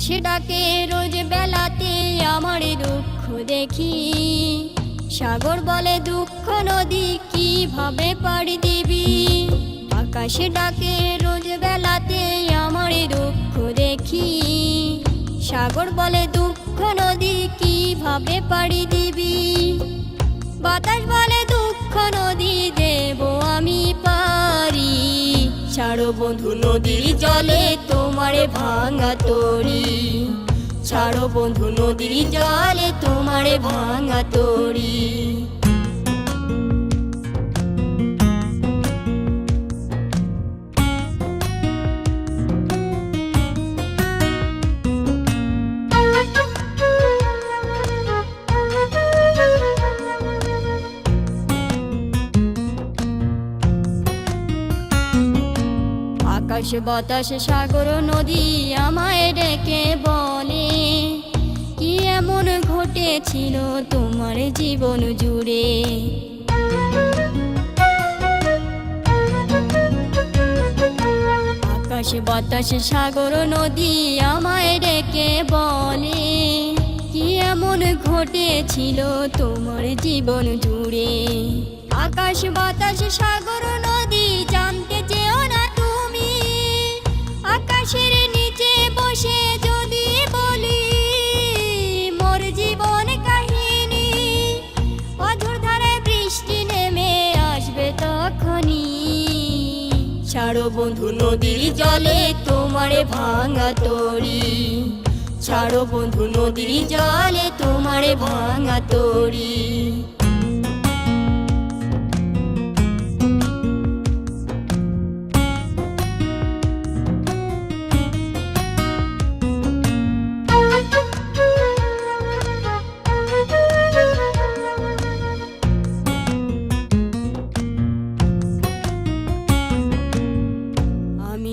আকাশে ডাকে রোজ বেলাতে আমার দুঃখ দেখি। সাগর বলে, দুঃখ নদী কীভাবে পাড়ি দিবি? আকাশে ডাকে, রোজ বেলাতে আমার দুঃখ দেখি। সাগর বলে, দুঃখ নদী কীভাবে পাড়ি দিবি? বাতাস বলে, দুঃখ নদী ছাড়ো বন্ধু নদীর জলে তোমার ভাঙা তরি। ছাড়ো বন্ধু নদীর জলে তোমার ভাঙা তরি। আকাশ বাতাস, সাগর, নদী আমায় ডেকে বলে, কি এমন ঘটেছিল তোমার জীবন জুড়ে? আকাশ বাতাস, সাগর, নদী আমায় ডেকে বলে, কি এমন ঘটেছিল তোমার জীবন জুড়ে? আকাশ বাতাস, সাগর বন্ধু নদীর জলে তোমার ভাঙা তরি। ছাড়ো বন্ধু নদীর জলে তোমার ভাঙা তরি।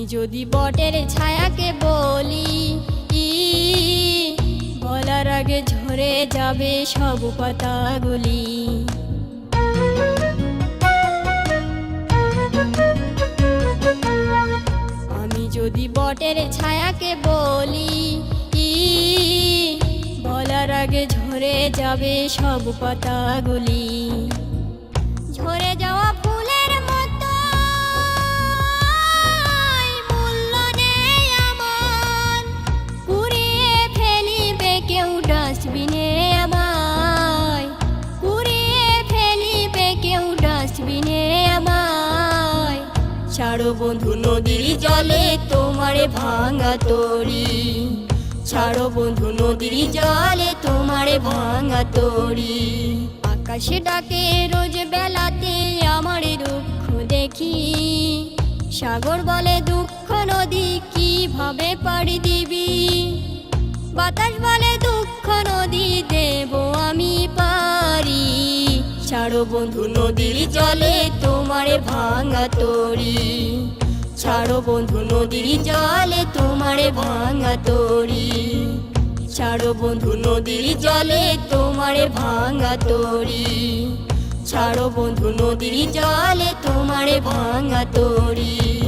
যদি বটের ছায়াকে বলি ই, বলার আগে ঝরে যাবে সব পাতাগুলি। আমি যদি বটের ছায়াকে বলি ই, বলার আগে ঝরে যাবে সব পাতাগুলি। ঝরে যাওয়া ডাস্টবিনে আমায়। কুড়িয়ে ফেলিবে কেউ ডাস্টবিনে আমায়। ছাড়ো বন্ধু, নদীর জলে তোমারে ভাঙা তরি। ছাড়ো বন্ধু, নদীর জলে তোমারে ভাঙা তরি। আকাশে ডাকে রোজ বেলাতে আমার দুঃখ দেখি। সাগর বলে, দুঃখ নদী কীভাবে পাড়ি দিবি? বাতাস বলে বন্ধু নদীর জলে তোমারে ভাঙা তরি। ছাড়ো বন্ধু নদীর জলে তোমারে ভাঙা তরি। ছাড়ো বন্ধু নদীর জলে তোমারে ভাঙা তরি। ছাড়ো বন্ধু নদীর জলে তোমারে ভাঙা তরি।